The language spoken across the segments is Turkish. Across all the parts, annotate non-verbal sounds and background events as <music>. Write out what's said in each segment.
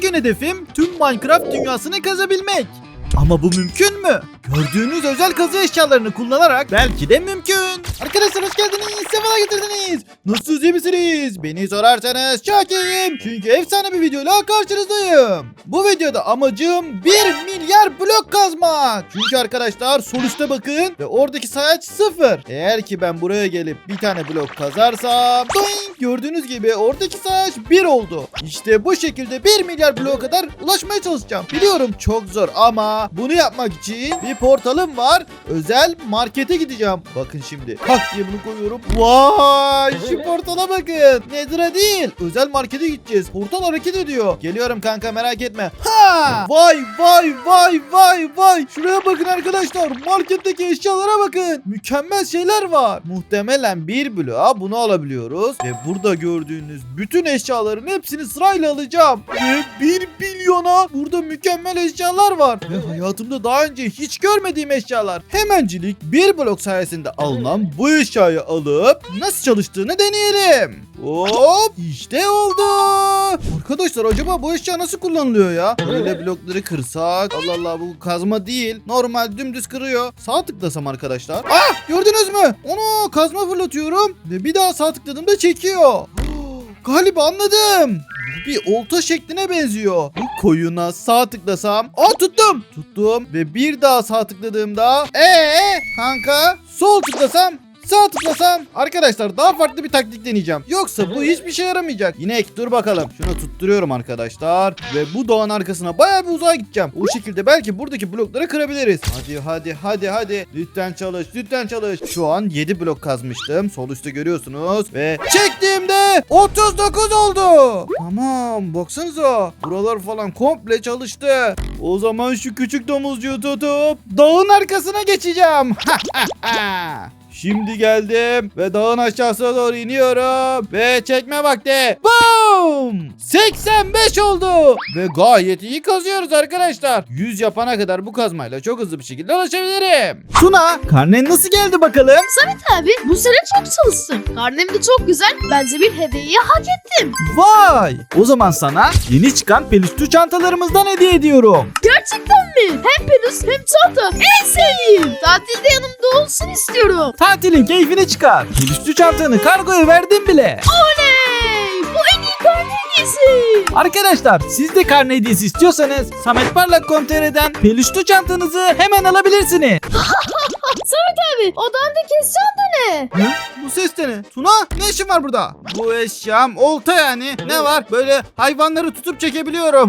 Bugün hedefim tüm Minecraft dünyasını kazabilmek. Ama bu mümkün mü? Gördüğünüz özel kazı eşyalarını kullanarak belki de mümkün. Arkadaşlar hoş geldiniz. Sefalar getirdiniz. Nasılsınız iyi misiniz? Beni sorarsanız çok iyiyim. Çünkü efsane bir videoyla karşınızdayım. Bu videoda amacım 1 milyar blok kazmak. Çünkü arkadaşlar üstte bakın ve oradaki sayaç sıfır. Eğer ki ben buraya gelip bir tane blok kazarsam doing, gördüğünüz gibi oradaki sayaç 1 oldu. İşte bu şekilde 1 milyar bloğa kadar ulaşmaya çalışacağım. Biliyorum çok zor ama bunu yapmak için bir portalım var. Özel markete gideceğim. Bakın şimdi. Hak diye bunu koyuyorum. Vay şu portala bakın. Nedir'e değil. Özel markete gideceğiz. Portal hareket ediyor. Geliyorum kanka merak etme. Ha! Vay vay vay vay vay. Şuraya bakın arkadaşlar. Marketteki eşyalara bakın. Mükemmel şeyler var. Muhtemelen bir bloğa bunu alabiliyoruz. Ve burada gördüğünüz bütün eşyaların hepsini sırayla alacağım. Ve 1 milyona burada mükemmel eşyalar var. Ve hayatımda daha önce hiç görmediğim eşyalar. Hemencilik bir blok sayesinde alınan bu eşyayı alıp nasıl çalıştığını deneyelim. Hop işte oldu. Arkadaşlar acaba bu eşya nasıl kullanılıyor ya? Böyle blokları kırsak. Allah Allah bu kazma değil. Normal dümdüz kırıyor. Sağ tıklasam arkadaşlar. Ah gördünüz mü? Onu kazma fırlatıyorum. Ve bir daha sağ tıkladığımda çekiyor. Galiba anladım. Bir olta şekline benziyor. Bu koyuna sağ tıklasam. Aa tuttum. Tuttum. Ve bir daha sağ tıkladığımda. Ee kanka sol tıklasam. Sağ tıklasam. Arkadaşlar daha farklı bir taktik deneyeceğim. Yoksa bu hiçbir şey yaramayacak. Yine ek dur bakalım. Şunu tutturuyorum arkadaşlar. Ve bu dağın arkasına bayağı bir uzağa gideceğim. O şekilde belki buradaki blokları kırabiliriz. Hadi hadi hadi hadi. Lütfen çalış lütfen çalış. Şu an 7 blok kazmıştım. Sol üstte görüyorsunuz. Ve çektiğimde 39 oldu. Tamam baksanıza. Buralar falan komple çalıştı. O zaman şu küçük domuzcuğu tutup dağın arkasına geçeceğim. <laughs> Şimdi geldim ve dağın aşağısına doğru iniyorum ve çekme vakti. Boom! 85 oldu ve gayet iyi kazıyoruz arkadaşlar. 100 yapana kadar bu kazmayla çok hızlı bir şekilde ulaşabilirim. Tuna, karnen nasıl geldi bakalım? Samet abi bu sene çok çalıştın. Karnem de çok güzel. Bence bir hediyeyi hak ettim. Vay! O zaman sana yeni çıkan peluşlu çantalarımızdan hediye ediyorum. Gerçekten mi? Hem penis hem çanta. En sevdiğim. Tatilde yanımda olsun istiyorum. Tatilin keyfini çıkar. Peluşlu çantanı kargoya verdim bile. Oley! Bu en iyi karne hediyesi. Arkadaşlar siz de karne hediyesi istiyorsanız sametparlak.com.tr'den peluşlu çantanızı hemen alabilirsiniz. <laughs> Samet abi odandaki çanta ne? Hı? Bu ses de ne? Tuna ne işin var burada? Bu eşyam olta yani. Ne var? Böyle hayvanları tutup çekebiliyorum. <laughs>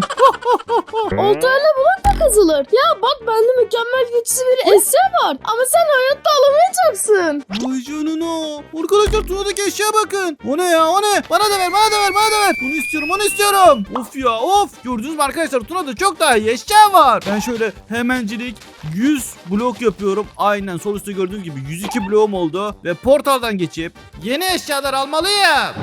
Oltayla bulak da kazılır. Ya bak bende mükemmel güçlü bir eşya var. Ama sen hayatta alamayacaksın. Vay canına. Arkadaşlar Tuna'daki eşya bakın. O ne ya o ne? Bana da ver bana da ver bana da ver. Bunu istiyorum onu istiyorum. Of ya of. Gördünüz mü arkadaşlar Tuna'da çok daha iyi eşya var. Ben şöyle hemencilik 100 blok yapıyorum. Aynen sol üstte gördüğünüz gibi 102 bloğum oldu. Ve portaldan geçip yeni eşyalar almalıyım.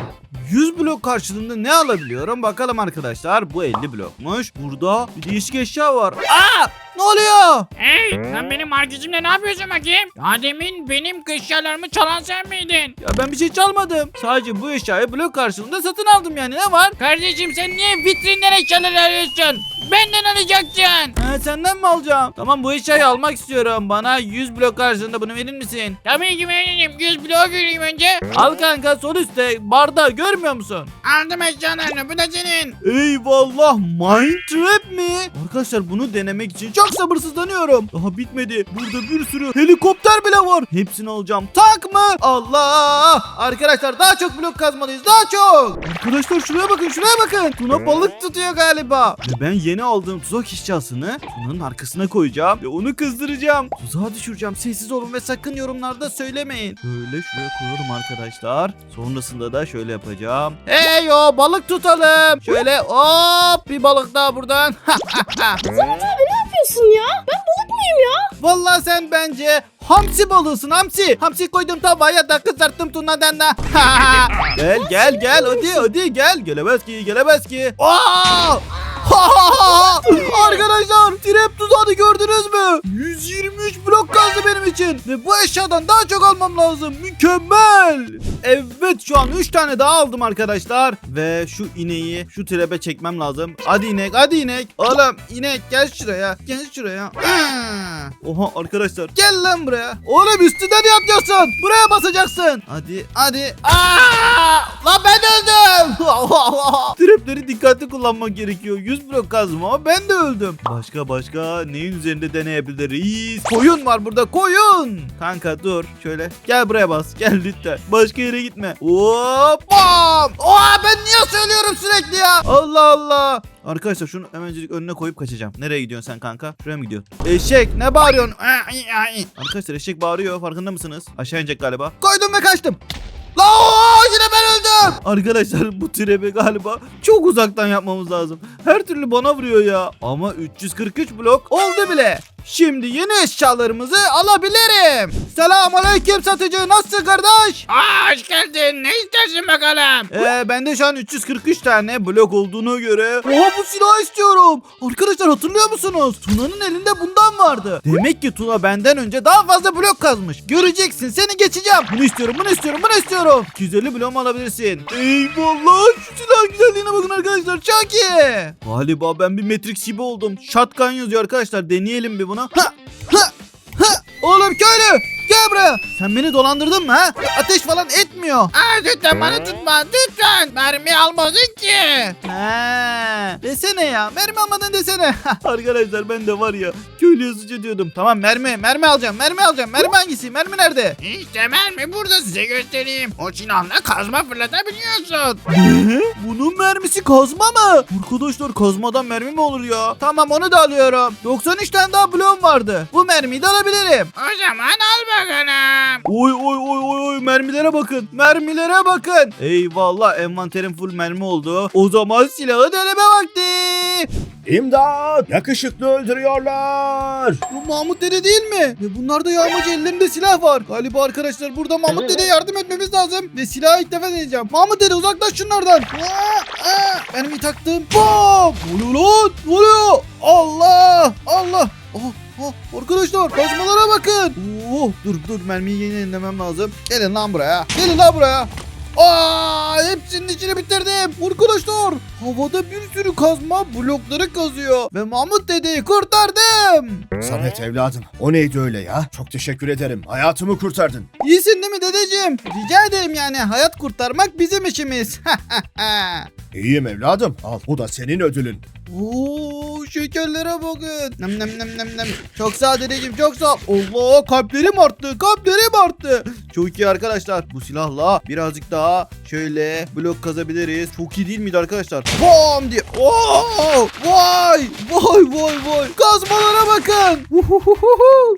100 blok karşılığında ne alabiliyorum? Bakalım arkadaşlar. Bu 50 blokmuş. Burada bir değişik eşya var. Aa! Ne oluyor? Hey sen benim marketimde ne yapıyorsun bakayım? Daha demin benim eşyalarımı çalan sen miydin? Ya ben bir şey çalmadım. Sadece bu eşyayı blok karşılığında satın aldım yani. Ne var? Kardeşim sen niye vitrinden eşyaları arıyorsun? Benden alacaksın. He, senden mi alacağım? Tamam bu eşyayı almak istiyorum. Bana 100 blok karşılığında bunu verir misin? Tabii ki veririm. 100 bloğu göreyim önce. Al kanka sol üstte barda görmüyor musun? Aldım eşyalarını bu da senin. Eyvallah Mindtrap mi? Arkadaşlar bunu denemek için çok sabırsızlanıyorum. Daha bitmedi. Burada bir sürü helikopter bile var. Hepsini alacağım. Tak mı? Allah! Arkadaşlar daha çok blok kazmalıyız. Daha çok. Arkadaşlar şuraya bakın şuraya bakın. Tuna balık tutuyor galiba. Ve ben yeni aldığım tuzak eşyasını Tuna'nın arkasına koyacağım. Ve onu kızdıracağım. Tuzağa düşüreceğim. Sessiz olun ve sakın yorumlarda söylemeyin. Böyle şuraya koyalım arkadaşlar. Sonrasında da şöyle yapacağım. Hey yo balık tutalım. Şöyle hop bir balık daha buradan. <laughs> yapıyorsun ya? Ben balık mıyım ya? Vallahi sen bence hamsi balığısın hamsi. Hamsi koydum tavaya da kızarttım tunadan da. <laughs> gel gel gel hadi hadi gel. Gelemez ki gelemez ki. Aa! <laughs> Arkadaşlar trap tuzağını gördünüz mü? 123 blok kaldı benim için. Ve bu eşyadan daha çok almam lazım. Mükemmel. Evet şu an 3 tane daha aldım arkadaşlar. Ve şu ineği şu trebe çekmem lazım. Hadi inek hadi inek. Oğlum inek gel şuraya. Gel şuraya. <clears throat> Oha arkadaşlar gel lan buraya. Oğlum üstünden yapacaksın. Buraya basacaksın. Hadi hadi. Aa! Lan ben. <laughs> Trapleri dikkatli kullanmak gerekiyor. 100 blok kazma ama ben de öldüm. Başka başka neyin üzerinde deneyebiliriz? Koyun var burada koyun. Kanka dur şöyle. Gel buraya bas. <laughs> Gel lütfen. Başka yere gitme. Hop. Oha ben niye söylüyorum sürekli ya? Allah Allah. Arkadaşlar şunu hemencilik önüne koyup kaçacağım. Nereye gidiyorsun sen kanka? Şuraya mı gidiyorsun? Eşek ne bağırıyorsun? Arkadaşlar eşek bağırıyor farkında mısınız? Aşağı inecek galiba. Koydum ve kaçtım. La yine ben öldüm. Arkadaşlar bu trebi galiba çok uzaktan yapmamız lazım. Her türlü bana vuruyor ya. Ama 343 blok oldu bile. Şimdi yeni eşyalarımızı alabilirim. Selamünaleyküm satıcı. Nasılsın kardeş? Aa hoş geldin. Ne istersin bakalım? Ee, bende şu an 343 tane blok olduğuna göre Oha bu silahı istiyorum. Arkadaşlar hatırlıyor musunuz? Tuna'nın elinde bundan vardı. Demek ki Tuna benden önce daha fazla blok kazmış. Göreceksin seni geçeceğim. Bunu istiyorum bunu istiyorum bunu istiyorum. 250 blok alabilirsin. Eyvallah şu silah güzelliğine bakın arkadaşlar çok iyi. Galiba ben bir Matrix gibi oldum. Shotgun yazıyor arkadaşlar deneyelim bir bunu. Ha, ha, ha. Oğlum köylü buraya. Sen beni dolandırdın mı ha? Ateş falan etmiyor. Aa lütfen bana tutma lütfen. Mermi almadın ki. He, desene ya. Mermi almadın desene. <laughs> Arkadaşlar ben de var ya köylü yazıcı diyordum. Tamam mermi, mermi alacağım, mermi alacağım. Mermi hangisi? Mermi nerede? İşte mermi burada size göstereyim. O silahla kazma fırlatabiliyorsun. Ne? Bunun mermisi kazma mı? Arkadaşlar kazmadan mermi mi olur ya? Tamam onu da alıyorum. 93 tane daha bloğum vardı. Bu mermiyi de alabilirim. O zaman al bakalım. Oy oy oy oy oy mermilere bakın. Mermilere bakın. Eyvallah envanterim full mermi oldu. O zaman silahı deneme vakti. İmdat! Yakışıklı öldürüyorlar! Bu Mahmut dede değil mi? Ve bunlar da yağmacı ellerinde silah var. Galiba arkadaşlar burada Mahmut dede yardım etmemiz lazım. Ve silahı ilk defa deneyeceğim. Mahmut dede uzaklaş şunlardan. Aa, aa. Benim bir taktım. Bom! Ne oluyor lan? Ne oluyor? Allah! Allah! Oh, oh, arkadaşlar kazmalara bakın. Oh, dur dur mermiyi yenilemem lazım. Gelin lan buraya. Gelin lan buraya. Aa, hepsinin içini bitirdim. Arkadaşlar havada bir sürü kazma blokları kazıyor. Ve Mahmut dedeyi kurtardım. Samet evladım, o neydi öyle ya? Çok teşekkür ederim. Hayatımı kurtardın. İyisin değil mi dedeciğim? Rica ederim yani hayat kurtarmak bizim işimiz. <laughs> İyiyim evladım. Al, bu da senin ödülün. Oo şekerlere bakın. Nem nem nem nem nem. Çok sağ dedeciğim çok sağ. Allah kalplerim arttı kalplerim arttı. Çok iyi arkadaşlar. Bu silahla birazcık daha şöyle blok kazabiliriz. Çok iyi değil miydi arkadaşlar? Bom diye. Oo! Vay! Vay vay vay. Kazmalara bakın.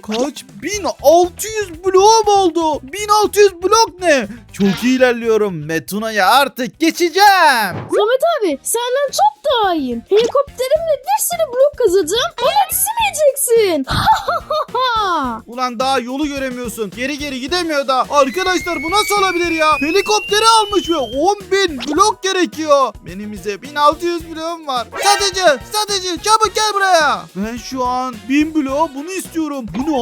Kaç? 1600 bloğum oldu. 1600 blok ne? Çok iyi ilerliyorum. Metuna'ya artık geçeceğim. Samet abi senden çok daha iyiyim. Helikopterimle bir sürü blok kazıdım. Bana çizmeyeceksin. <laughs> Ulan daha yolu göremiyorsun. Geri geri gidemiyor da. Arkadaşlar bu nasıl olabilir ya? Helikopteri almış ve 10.000 blok gerekiyor. Benim ise 1600 bloğum var. Satıcı, satıcı çabuk gel buraya. Ben şu an 1000 blok bunu istiyorum. Bu ne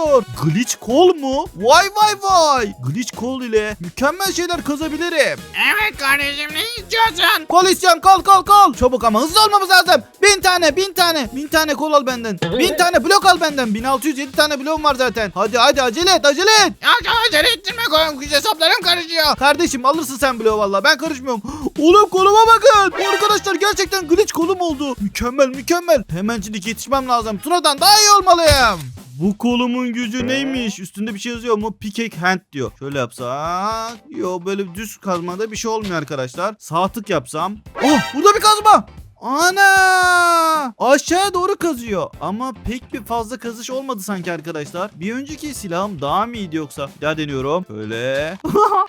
arkadaşlar? Glitch kol mu? Vay vay vay. Glitch kol ile mükemmel şeyler kazabilirim. Evet kardeşim ne istiyorsun? Kol istiyorum kol kol kol. Çabuk ama hızlı olmamız lazım. Bin tane bin tane. Bin tane kol al benden. Bin tane blok al benden. 1607 tane bloğum var zaten. Hadi hadi acele et acele et. Ya acele ettirme koyun hesaplarım karışıyor. Kardeşim alırsın sen bloğu valla ben karışmıyorum. <gasps> Oğlum koluma bakın. Arkadaşlar gerçekten glitch kolum oldu. Mükemmel mükemmel. Hemencilik yetişmem lazım. Tuna'dan daha iyi olmalıyım. Bu kolumun gücü neymiş? Üstünde bir şey yazıyor mu? Pickaxe hand diyor. Şöyle yapsak. Yo böyle düz kazmada bir şey olmuyor arkadaşlar. Sağ tık yapsam. Oh burada bir kazma. Ana! Aşağı doğru kazıyor. Ama pek bir fazla kazış olmadı sanki arkadaşlar. Bir önceki silahım daha mı iyiydi yoksa? Bir daha deniyorum. Böyle.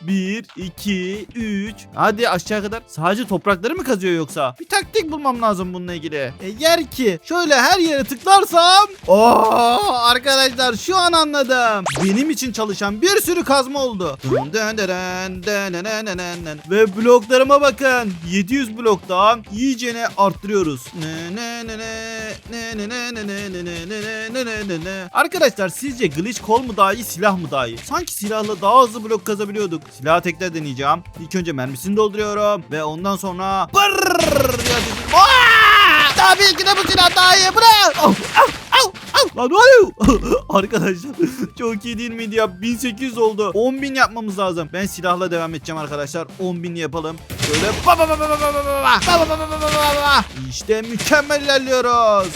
1, 2, 3. Hadi aşağı kadar. Sadece toprakları mı kazıyor yoksa? Bir taktik bulmam lazım bununla ilgili. Eğer ki şöyle her yere tıklarsam. Oo arkadaşlar şu an anladım. Benim için çalışan bir sürü kazma oldu. Ve bloklarıma bakın. 700 bloktan iyicene arttırıyoruz. Ne ne ne ne ne ne ne ne ne ne ne ne ne ne ne ne. Arkadaşlar sizce glitch kol mu daha iyi silah mı daha iyi? Sanki silahla daha hızlı blok kazabiliyorduk. Silahı tekrar deneyeceğim. İlk önce mermisini dolduruyorum ve ondan sonra Aa! Tabii ki de bu. Lan ne oluyor? Arkadaşlar çok iyi değil miydi ya? 1800 oldu. 10.000 yapmamız lazım. Ben silahla devam edeceğim arkadaşlar. 10.000 yapalım. Böyle ba ba ba ba ba ba ba ba ba ba ba ba ba ba ba ba. İşte mükemmel ilerliyoruz.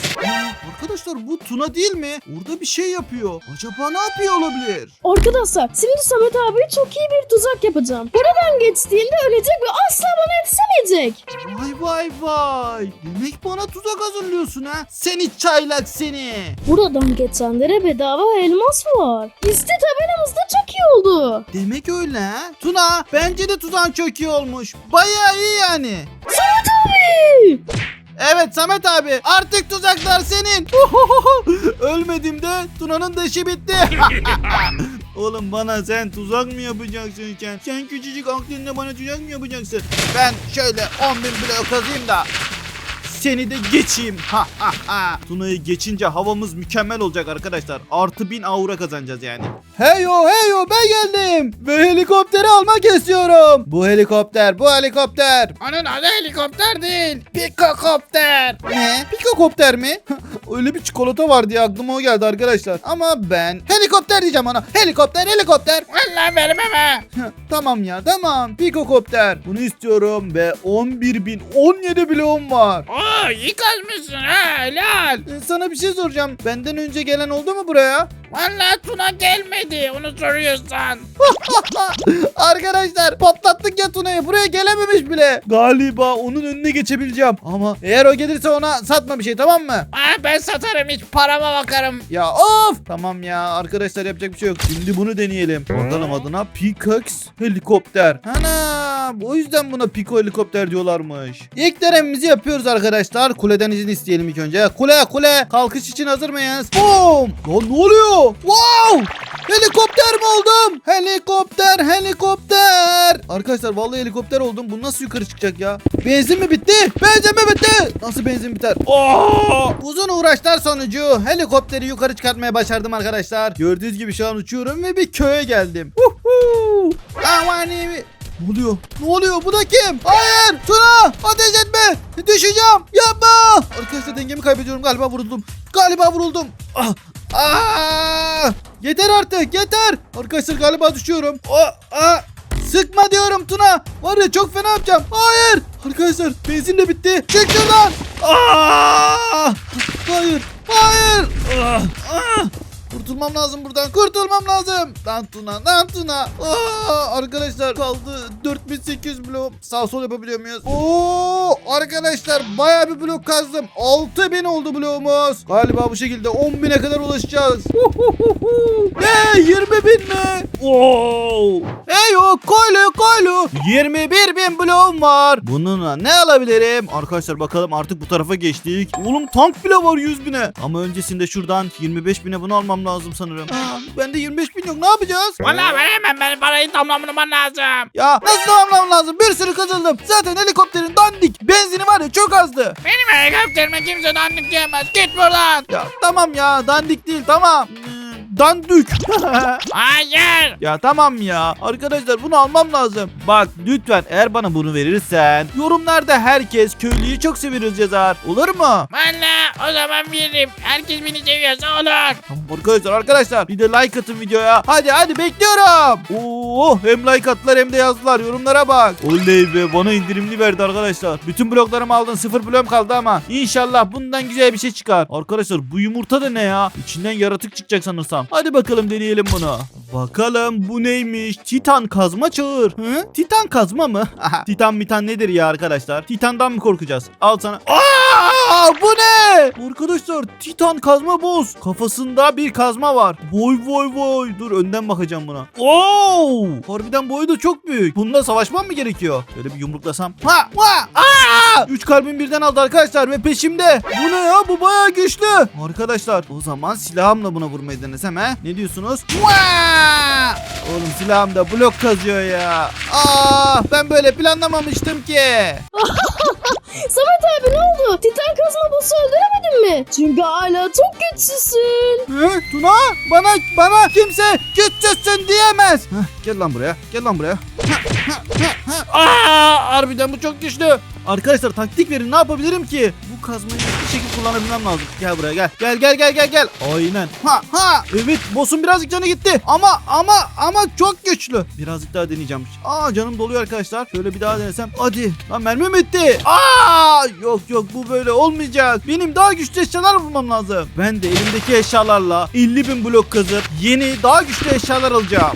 Arkadaşlar bu Tuna değil mi? Orada bir şey yapıyor. Acaba ne yapıyor olabilir? Arkadaşlar şimdi Samet abi çok iyi bir tuzak yapacağım. Buradan geçtiğinde ölecek ve asla bana yetişemeyecek. Vay vay vay. Demek bana tuzak hazırlıyorsun ha? Seni çaylak seni. Buradan geçenlere bedava elmas var. İşte tabelamızda çok iyi oldu. Demek öyle ha? Tuna bence de tuzağın çok iyi olmuş. Bayağı iyi yani. Tabii. Evet Samet abi artık tuzaklar senin. <laughs> Ölmedim de Tuna'nın da işi bitti. <laughs> Oğlum bana sen tuzak mı yapacaksın sen? Sen küçücük aklınla bana tuzak mı yapacaksın? Ben şöyle 10 bin blok kazayım da seni de geçeyim. Ha ha ha. Tuna'yı geçince havamız mükemmel olacak arkadaşlar. Artı bin aura kazanacağız yani. Heyo heyo ben geldim. Ve helikopteri almak istiyorum. Bu helikopter bu helikopter. Onun adı helikopter değil. Pikakopter. Ne? Pikakopter mi? <laughs> Öyle bir çikolata var diye aklıma o geldi arkadaşlar. Ama ben helikopter diyeceğim ona. Helikopter helikopter. Vallahi vermem ha. <laughs> tamam ya tamam. Pikakopter. Bunu istiyorum ve 11.017 bloğum var. Oo iyi kazmışsın ha helal. Sana bir şey soracağım. Benden önce gelen oldu mu buraya? Vallahi Tuna gelmedi onu soruyorsan. <laughs> Arkadaşlar patlattık ya Tuna'yı. Buraya gelememiş bile. Galiba onun önüne geçebileceğim. Ama eğer o gelirse ona satma bir şey tamam mı? Aa, ben satarım hiç parama bakarım. Ya of! Tamam ya arkadaşlar yapacak bir şey yok. Şimdi bunu deneyelim. Bakalım adına Pickaxe helikopter. Ana o yüzden buna Pico helikopter diyorlarmış. İlk denememizi yapıyoruz arkadaşlar. Kuleden izin isteyelim ilk önce. Kule kule kalkış için hazır mıyız? Boom! Lan ne oluyor? Wow! Helikopter mi oldum? Helikopter, helikopter. Arkadaşlar vallahi helikopter oldum. Bu nasıl yukarı çıkacak ya? Benzin mi bitti? Benzin mi bitti? Nasıl benzin biter? Oo! Uzun uğraşlar sonucu helikopteri yukarı çıkartmaya başardım arkadaşlar. Gördüğünüz gibi şu an uçuyorum ve bir köye geldim. Uhu! Aman Ne oluyor? Ne oluyor? Bu da kim? Hayır! Tuna! Ateş etme! Düşeceğim! Yapma! Arkadaşlar dengemi kaybediyorum. Galiba vuruldum. Galiba vuruldum. Ah! Ah! Yeter artık yeter. Arkadaşlar galiba düşüyorum. Ah! Ah! Sıkma diyorum Tuna. Var ya çok fena yapacağım. Hayır. Arkadaşlar benzin de bitti. Çık şuradan. Hayır. Hayır. Ah! Ah! Kurtulmam lazım buradan. Kurtulmam lazım. Lan Tuna. Lan Tuna. Aa, arkadaşlar kaldı 4800 blok. Sağ sol yapabiliyor muyuz? Oo, arkadaşlar baya bir blok kazdım. 6000 oldu bloğumuz. Galiba bu şekilde 10.000'e kadar ulaşacağız. ne? 20 bin mi? Oo. Hey o koylu koylu. 21 bin bloğum var. Bununla ne alabilirim? Arkadaşlar bakalım artık bu tarafa geçtik. Oğlum tank bile var 100 bine. Ama öncesinde şuradan 25 bine bunu almam lazım sanırım. Aa, bende 25 bin yok ne yapacağız? Vallahi veremem ben parayı tamamlamam lazım. Ya nasıl tamamlamam lazım? Bir sürü kazandım. Zaten helikopterin dandik. Benzini var ya çok azdı. Benim helikopterime kimse dandik diyemez. Git buradan. Ya tamam ya dandik değil tamam. Dandük. <laughs> Hayır. ya tamam ya. Arkadaşlar bunu almam lazım. Bak lütfen eğer bana bunu verirsen yorumlarda herkes köylüyü çok seviyoruz yazar. Olur mu? Vallahi o zaman veririm. Herkes beni seviyorsa olur. Tamam arkadaşlar arkadaşlar bir de like atın videoya. Hadi hadi bekliyorum. Oo hem like attılar hem de yazdılar yorumlara bak. Oley be bana indirimli verdi arkadaşlar. Bütün bloklarımı aldın sıfır blok kaldı ama. İnşallah bundan güzel bir şey çıkar. Arkadaşlar bu yumurta da ne ya? İçinden yaratık çıkacak sanırsam. Hadi bakalım deneyelim bunu. Bakalım bu neymiş? Titan kazma çağır. Hı? Titan kazma mı? <laughs> Titan mitan nedir ya arkadaşlar? Titandan mı korkacağız? Al sana. Aa, bu ne? Arkadaşlar Titan kazma boz. Kafasında bir kazma var. Vay vay vay. Dur önden bakacağım buna. Oo! Harbiden boyu da çok büyük. Bununla savaşmam mı gerekiyor? Şöyle bir yumruklasam. Ha! Ha! Aa! Üç kalbim birden aldı arkadaşlar ve peşimde. Bu ne ya? Bu bayağı güçlü. Arkadaşlar o zaman silahımla buna vurmayı denesem he? Ne diyorsunuz? Vaa! Oğlum silahım da blok kazıyor ya. Aa! Ben böyle planlamamıştım ki. <laughs> Samet abi ne oldu? Titan kazma boss'u öldüremedin mi? Çünkü hala çok güçsüzsün. Hı? Tuna bana bana kimse güçsüzsün diyemez. Heh, gel lan buraya. Gel lan buraya. Aa, harbiden bu çok güçlü. Arkadaşlar taktik verin ne yapabilirim ki? Bu kazmayı bir şekilde kullanabilmem lazım. Gel buraya gel. Gel gel gel gel gel. Aynen. Ha ha. Evet boss'un birazcık canı gitti. Ama ama ama çok güçlü. Birazcık daha deneyeceğim. Aa canım doluyor arkadaşlar. Şöyle bir daha denesem. Hadi. Lan mermi bitti. Aa yok yok bu böyle olmayacak. Benim daha güçlü eşyalar bulmam lazım. Ben de elimdeki eşyalarla 50 bin blok kazıp yeni daha güçlü eşyalar alacağım.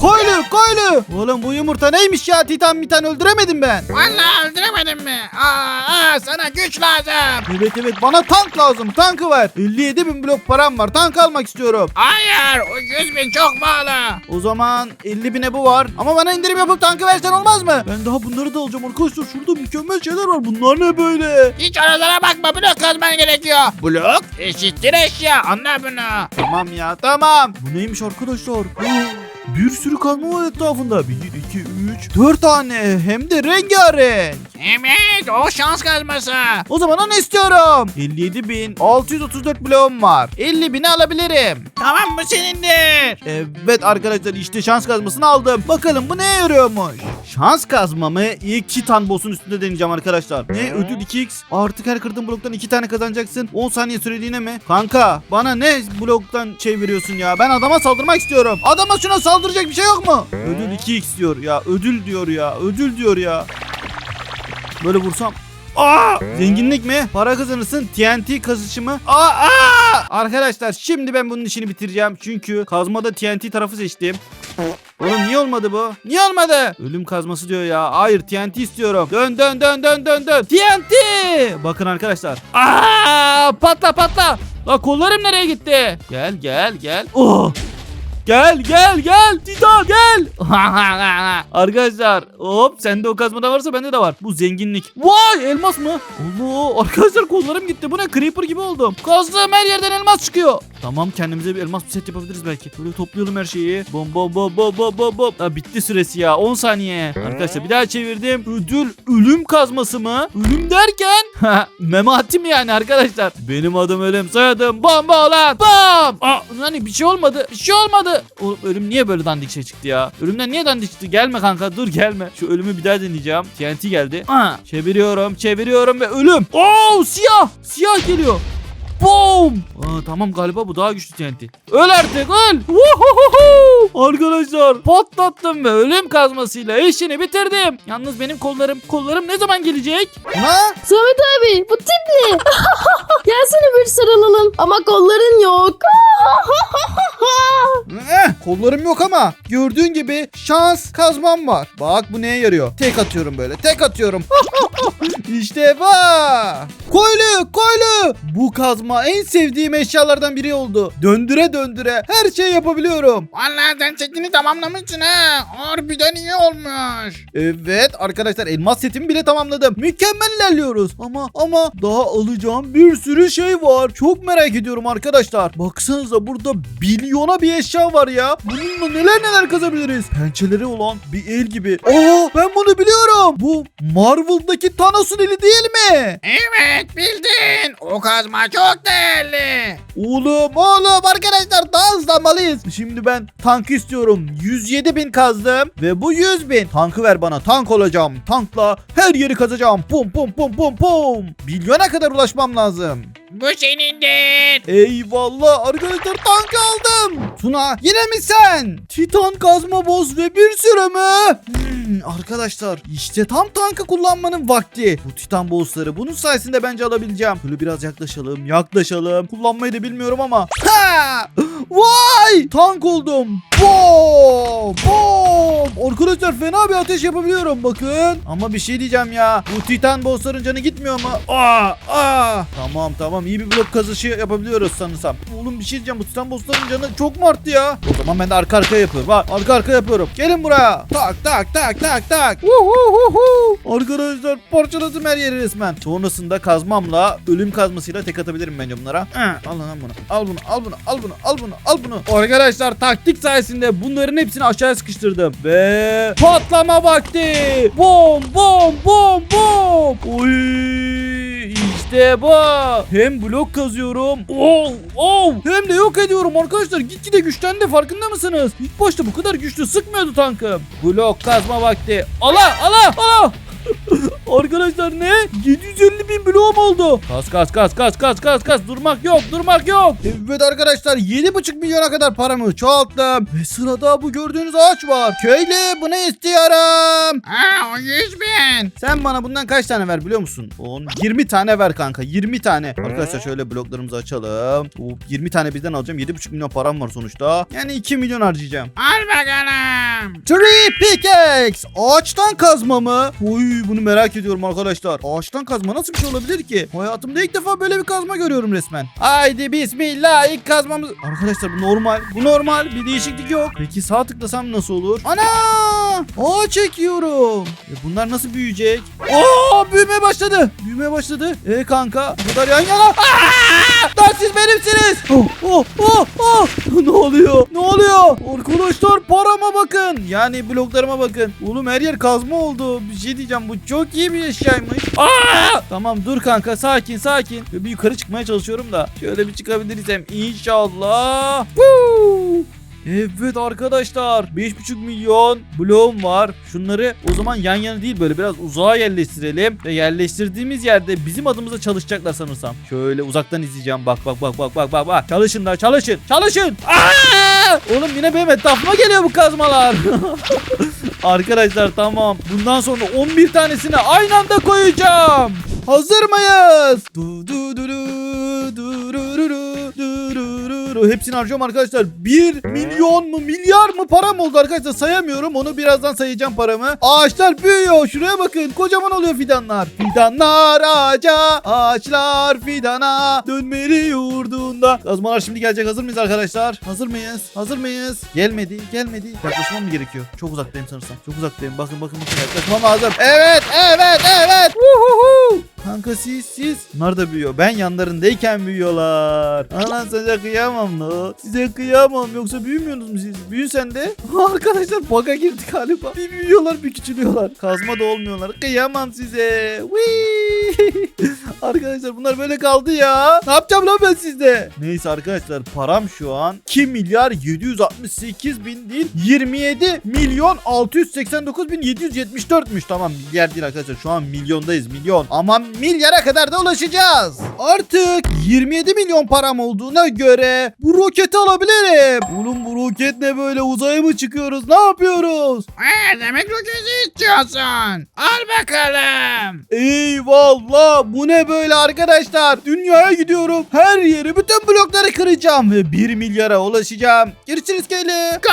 Koylu koylu. Oğlum bu yumurta neymiş ya titan mitan öldüremedim ben. Vallahi öldüremedin mi? Aa, aa, sana güç lazım. Evet evet bana tank lazım tankı ver. 57 bin blok param var tank almak istiyorum. Hayır o 100 bin çok pahalı. O zaman 50 bine bu var. Ama bana indirim yapıp tankı versen olmaz mı? Ben daha bunları da alacağım arkadaşlar. Şurada mükemmel şeyler var. Bunlar ne böyle? Hiç oralara bakma blok kazman gerekiyor. Blok eşittir eşya anla bunu. Tamam ya tamam. Bu neymiş arkadaşlar? Bir sürü kazma var etrafında. 1, 2, 3, 4 tane. Hem de rengarenk. Evet o şans kazması. O zaman onu istiyorum. 57.634 bloğum var. 50 bini alabilirim. Tamam bu senindir. Evet arkadaşlar işte şans kazmasını aldım. Bakalım bu neye yarıyormuş? Şans kazmamı ilk Titan boss'un üstünde deneyeceğim arkadaşlar. Ne ödül 2x artık her kırdığın bloktan 2 tane kazanacaksın. 10 saniye süreliğine mi? Kanka bana ne bloktan şey veriyorsun ya? Ben adama saldırmak istiyorum. Adama şuna saldıracak bir şey yok mu? Ödül 2x diyor ya. Ödül diyor ya. Ödül diyor ya. Böyle vursam Aa! Zenginlik mi? Para kazanırsın. TNT kazışı mı? Aa! Arkadaşlar şimdi ben bunun işini bitireceğim. Çünkü kazmada TNT tarafı seçtim. Oğlum niye olmadı bu? Niye olmadı? Ölüm kazması diyor ya. Hayır TNT istiyorum. Dön dön dön dön dön dön. TNT! Bakın arkadaşlar. Aa! Patla patla. La kollarım nereye gitti? Gel gel gel. Oh! Gel gel gel Titan gel. <laughs> arkadaşlar hop sende o kazmada varsa bende de var. Bu zenginlik. Vay elmas mı? Allah arkadaşlar kollarım gitti. Bu ne creeper gibi oldum. Kazdığım her yerden elmas çıkıyor. Tamam kendimize bir elmas bir set yapabiliriz belki. Böyle toplayalım her şeyi. Bom bom bom bom bom bom bom. Ha, bitti süresi ya 10 saniye. Arkadaşlar bir daha çevirdim. Ödül ölüm kazması mı? Ölüm derken? <laughs> Memati mi yani arkadaşlar? Benim adım ölüm soyadım bomba olan bam. Aa, hani bir şey olmadı. Bir şey olmadı. Oğlum ölüm niye böyle dandik şey çıktı ya? Ölümden niye dandik çıktı? Gelme kanka dur gelme. Şu ölümü bir daha deneyeceğim. TNT geldi. Aa, çeviriyorum çeviriyorum ve ölüm. Oo siyah. Siyah geliyor. Boom! Aa, tamam galiba bu daha güçlü TNT. Öl artık öl! Arkadaşlar patlattım ve ölüm kazmasıyla işini bitirdim. Yalnız benim kollarım kollarım ne zaman gelecek? Ha? Samet abi bu tip ne? <laughs> Gelsene bir sarılalım. Ama kolların yok. <laughs> Eh, kollarım yok ama gördüğün gibi şans kazmam var. Bak bu neye yarıyor? Tek atıyorum böyle. Tek atıyorum. <laughs> işte bu. Koylu koylu. Bu kazma en sevdiğim eşyalardan biri oldu. Döndüre döndüre her şey yapabiliyorum. Vallahi sen setini tamamlamışsın ha. Harbiden iyi olmuş. Evet arkadaşlar elmas setimi bile tamamladım. Mükemmel ilerliyoruz. Ama ama daha alacağım bir sürü şey var. Çok merak ediyorum arkadaşlar. Baksanıza burada bilyona bir eşya var ya. Bununla neler neler kazabiliriz. Pençeleri olan bir el gibi. Aa ben bunu biliyorum. Bu Marvel'daki Thanos'un eli değil mi? Evet bildin. O kazma çok değerli. Oğlum oğlum arkadaşlar daha hızlanmalıyız. Şimdi ben tank istiyorum. 107 bin kazdım ve bu 100 bin. Tankı ver bana tank olacağım. Tankla her yeri kazacağım. Pum pum pum pum pum. Milyona kadar ulaşmam lazım. Bu senindir. Eyvallah arkadaşlar tank aldım. Tuna yine mi sen? Titan kazma boz ve bir sürü mü? Hmm, arkadaşlar işte tam tankı kullanmanın vakti. Bu titan bossları bunun sayesinde bence alabileceğim. Böyle biraz yaklaşalım yaklaşalım. Kullanmayı da bilmiyorum ama. Ha! Vay! Tank oldum. Bom! Bom! Arkadaşlar fena bir ateş yapabiliyorum bakın. Ama bir şey diyeceğim ya. Bu titan bossların canı gitmiyor mu? Aa! Aa! Tamam tamam iyi bir blok kazışı yapabiliyoruz sanırsam. Oğlum bir şey diyeceğim bu titan bossların canı çok mu arttı ya? O zaman ben de arka arka yapıyorum. Bak arka arka yapıyorum. Gelin buraya. Tak tak tak tak tak. Vuhuhuhu. Arkadaşlar parçaladım her yeri resmen. Sonrasında kazmamla ölüm kazmasıyla tek atabilirim bence bunlara. Al lan bunu. Al bunu. Al bunu. Al bunu. Al bunu. Al bunu. Arkadaşlar taktik sayesinde bunların hepsini aşağıya sıkıştırdım. Ve patlama vakti. Bom bom bom bom. Oy. İşte bu. Hem blok kazıyorum. Oh, oh. Hem de yok ediyorum arkadaşlar. Gitgide güçlendi farkında mısınız? İlk başta bu kadar güçlü sıkmıyordu tankım. Blok kazma vakti. Allah Allah Allah. Arkadaşlar ne? 750 bin bloğum oldu. Kas kas kas kas kas kas kas durmak yok durmak yok. Evet arkadaşlar 7,5 milyona kadar paramı çoğalttım. Ve sırada bu gördüğünüz ağaç var. Köylü bunu istiyorum. Ha o 100 bin. Sen bana bundan kaç tane ver biliyor musun? 10, 20 tane ver kanka 20 tane. Arkadaşlar şöyle bloklarımızı açalım. Hop, 20 tane birden alacağım 7,5 milyon param var sonuçta. Yani 2 milyon harcayacağım. Al bakalım. Tree pickaxe. Ağaçtan kazma mı? Oy bunu merak ediyorum arkadaşlar. Ağaçtan kazma nasıl bir şey olabilir ki? Hayatımda ilk defa böyle bir kazma görüyorum resmen. Haydi bismillah ilk kazmamız. Arkadaşlar bu normal. Bu normal. Bir değişiklik yok. Peki sağ tıklasam nasıl olur? Ana! Ağaç çekiyorum. E bunlar nasıl büyüyecek? Oo büyümeye başladı. Büyümeye başladı. E kanka bu kadar yan yana. Aa! Siz benimsiniz. Oh, oh, oh, oh. <laughs> ne oluyor? Ne oluyor? Arkadaşlar parama bakın. Yani bloklarıma bakın. Oğlum her yer kazma oldu. Bir şey diyeceğim bu çok iyi bir eşyaymış. Aa! Tamam dur kanka sakin sakin. Böyle bir yukarı çıkmaya çalışıyorum da. Şöyle bir çıkabilirsem inşallah. Woo! Evet arkadaşlar 5.5 milyon bloğum var. Şunları o zaman yan yana değil böyle biraz uzağa yerleştirelim. Ve yerleştirdiğimiz yerde bizim adımıza çalışacaklar sanırsam. Şöyle uzaktan izleyeceğim. Bak bak bak bak bak bak bak. Çalışın da çalışın. Çalışın. Aa! Oğlum yine benim etrafıma geliyor bu kazmalar. Arkadaşlar tamam. Bundan sonra 11 tanesini aynı anda koyacağım. Hazır mıyız? Du du du du du ru ru ru, du ru. Hepsini harcıyorum arkadaşlar. 1 milyon mu milyar mı param oldu arkadaşlar sayamıyorum. Onu birazdan sayacağım paramı. Ağaçlar büyüyor. Şuraya bakın. Kocaman oluyor fidanlar. Fidanlar ağaca, ağaçlar fidana. Dönmeli yurdunda. Kazmalar şimdi gelecek. Hazır mıyız arkadaşlar? Hazır mıyız? Hazır mıyız? Gelmedi, gelmedi. Yaklaşmam mı gerekiyor? Çok uzaktayım sanırsam. Çok uzaktayım. Bakın bakın bakın yaklaşmam lazım. Evet, evet, evet. Uhuhu. Kanka siz siz. Bunlar da büyüyor. Ben yanlarındayken büyüyorlar. Anan size kıyamam la. Size kıyamam. Yoksa büyümüyorsunuz mu siz? Büyün sen de. <laughs> Arkadaşlar baka girdi galiba. Bir büyüyorlar bir küçülüyorlar. Kazma da olmuyorlar. Kıyamam size. Whee! <laughs> arkadaşlar bunlar böyle kaldı ya. Ne yapacağım lan ben sizde? Neyse arkadaşlar param şu an 2 milyar 768 bin değil 27 milyon 689 bin 774'müş. Tamam milyar değil arkadaşlar şu an milyondayız milyon. Ama milyara kadar da ulaşacağız. Artık 27 milyon param olduğuna göre bu roketi alabilirim. Oğlum bu roket ne böyle uzaya mı çıkıyoruz ne yapıyoruz? Ha, demek roketi istiyorsun. Al bakalım. Eyvallah bu ne böyle arkadaşlar dünyaya gidiyorum her yeri bütün blokları kıracağım ve 1 milyara ulaşacağım görüşürüz Kelly Ka.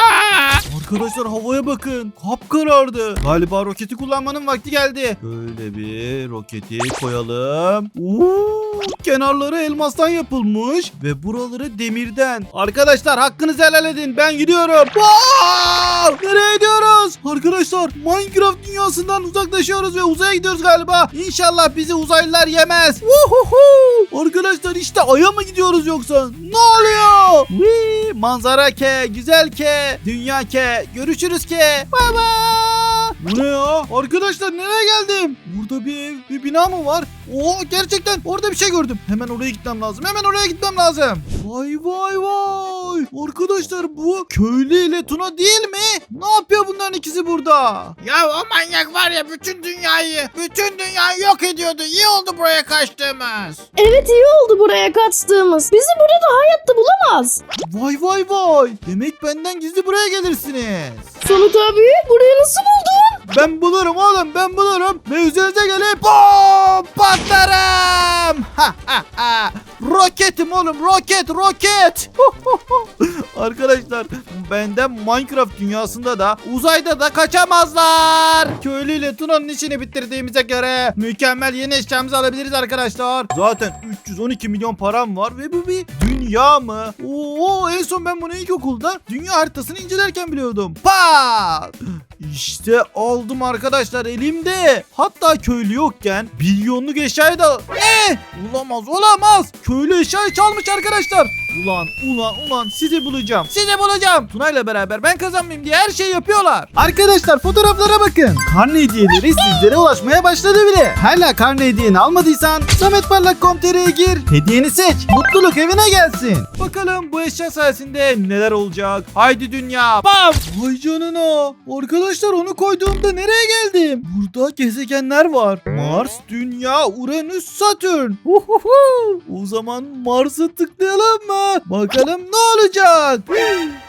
Arkadaşlar havaya bakın kap karardı galiba roketi kullanmanın vakti geldi böyle bir roketi koyalım Oo, kenarları elmastan yapılmış ve buraları demirden arkadaşlar hakkınızı helal edin ben gidiyorum Wow! nereye gidiyoruz arkadaşlar Minecraft dünyasından uzaklaşıyoruz ve uzaya gidiyoruz galiba İnşallah bizi uzaylılar yemez. Vuhuhu! Arkadaşlar işte Ay'a mı gidiyoruz yoksa? Ne oluyor? Wee! Manzara ke, güzel ke, dünya ke. Görüşürüz ke. Baba. Bu ne ya? Arkadaşlar nereye geldim? Burada bir ev, bir bina mı var? Oo gerçekten orada bir şey gördüm. Hemen oraya gitmem lazım. Hemen oraya gitmem lazım. Vay vay vay. Arkadaşlar bu köylü ile Tuna değil mi? Ne yapıyor bunların ikisi burada? Ya o manyak var ya bütün dünyayı, bütün dünyayı yok ediyordu. İyi oldu buraya kaçtığımız. Evet iyi oldu buraya kaçtığımız. Bizi burada hayatta bulamaz. Vay vay vay. Demek benden gizli buraya gelirsiniz. Sonut abi burayı nasıl buldun? Ben bulurum oğlum ben bulurum. Ve üzerinize gelip bom patlarım. Ha ha ha. Roketim oğlum roket roket. <laughs> Arkadaşlar benden Minecraft dünyasında da uzayda da kaçamazlar. Köylü ile Tuna'nın işini bitirdiğimize göre mükemmel yeni eşyamızı alabiliriz arkadaşlar. Zaten 312 milyon param var ve bu bir dünya mı? Oo en son ben bunu ilkokulda dünya haritasını incelerken biliyordum. Pat! İşte aldım arkadaşlar elimde. Hatta köylü yokken milyonluk eşyayı da... Ne? Olamaz olamaz. Köylü eşyayı çalmış arkadaşlar. Ulan ulan ulan sizi bulacağım. Sizi bulacağım. Tuna'yla beraber ben kazanmayayım diye her şeyi yapıyorlar. Arkadaşlar fotoğraflara bakın. Karne hediyeleri sizlere ulaşmaya başladı bile. Hala karne hediyeni almadıysan sametparlak.com.tr'ye gir. Hediyeni seç. Mutluluk evine gelsin. Bakalım bu eşya sayesinde neler olacak. Haydi dünya. Bam. Vay canına. Arkadaşlar onu koyduğumda nereye geldim? Burada gezegenler var. Mars, Dünya, Uranüs, Satürn. Uhuhu. O zaman Mars'a tıklayalım mı? Bakalım ne olacak?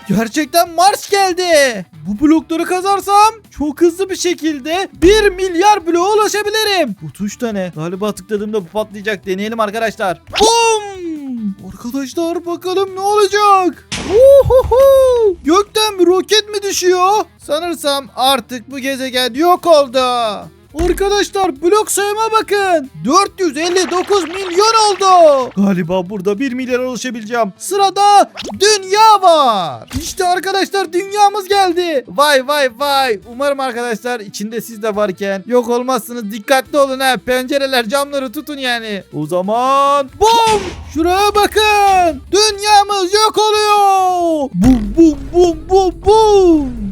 Gerçekten Mars geldi. Bu blokları kazarsam çok hızlı bir şekilde 1 milyar bloğa ulaşabilirim. Bu tuş da ne? Galiba tıkladığımda bu patlayacak. Deneyelim arkadaşlar. Bum! Arkadaşlar bakalım ne olacak? Uhuhu! Gökten bir roket mi düşüyor? Sanırsam artık bu gezegen yok oldu. Arkadaşlar blok sayıma bakın. 459 milyon oldu. Galiba burada 1 milyar ulaşabileceğim. Sırada dünya var. İşte arkadaşlar dünyamız geldi. Vay vay vay. Umarım arkadaşlar içinde siz de varken yok olmazsınız. Dikkatli olun ha. Pencereler camları tutun yani. O zaman bum. Şuraya bakın. Dünyamız yok oluyor. Bum bum bum bum bum.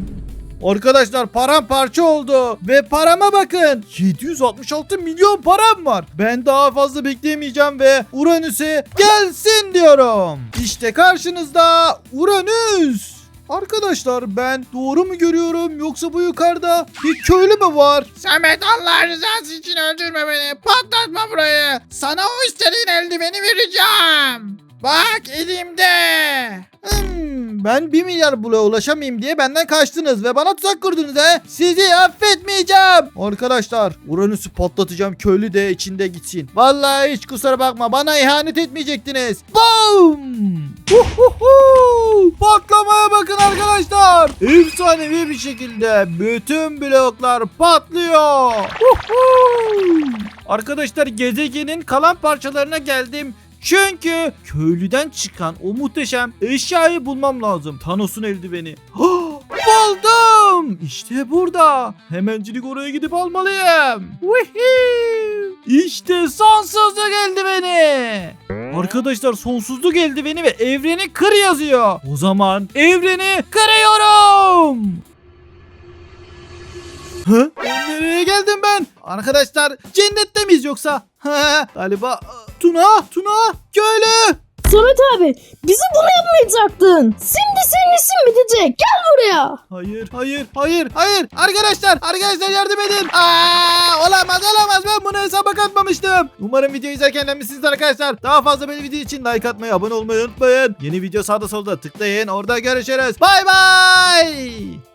Arkadaşlar paramparça oldu ve parama bakın 766 milyon param var. Ben daha fazla bekleyemeyeceğim ve Uranüs'e gelsin diyorum. İşte karşınızda Uranüs. Arkadaşlar ben doğru mu görüyorum yoksa bu yukarıda bir köylü mü var? Samet Allah rızası için öldürme beni. Patlatma burayı. Sana o istediğin eldiveni vereceğim. Bak elimde. Hmm, ben 1 milyar bloğa ulaşamayayım diye benden kaçtınız ve bana tuzak kurdunuz he. Sizi affetmeyeceğim. Arkadaşlar Uranüs'ü patlatacağım köylü de içinde gitsin. Vallahi hiç kusura bakma bana ihanet etmeyecektiniz. Boom! Huhuhu! Patlamaya bakın arkadaşlar. Efsanevi bir şekilde bütün bloklar patlıyor. Huhu! Arkadaşlar gezegenin kalan parçalarına geldim. Çünkü köylüden çıkan o muhteşem eşyayı bulmam lazım. Thanos'un eldiveni. <gasps> Buldum. İşte burada. Hemencilik oraya gidip almalıyım. İşte sonsuzluk eldiveni. Arkadaşlar sonsuzluk eldiveni ve evreni kır yazıyor. O zaman evreni kırıyorum. Hı? Nereye geldim ben? Arkadaşlar cennette miyiz yoksa? Galiba Tuna, Tuna, köylü. Samet abi bizi bunu yapmayacaktın. Şimdi senin işin bitecek. Gel buraya. Hayır, hayır, hayır, hayır. Arkadaşlar, arkadaşlar yardım edin. Aa, olamaz, olamaz. Ben bunu hesaba katmamıştım. Umarım video izlerken eğlenmişsiniz arkadaşlar. Daha fazla böyle video için like atmayı, abone olmayı unutmayın. Yeni video sağda solda tıklayın. Orada görüşürüz. Bay bay.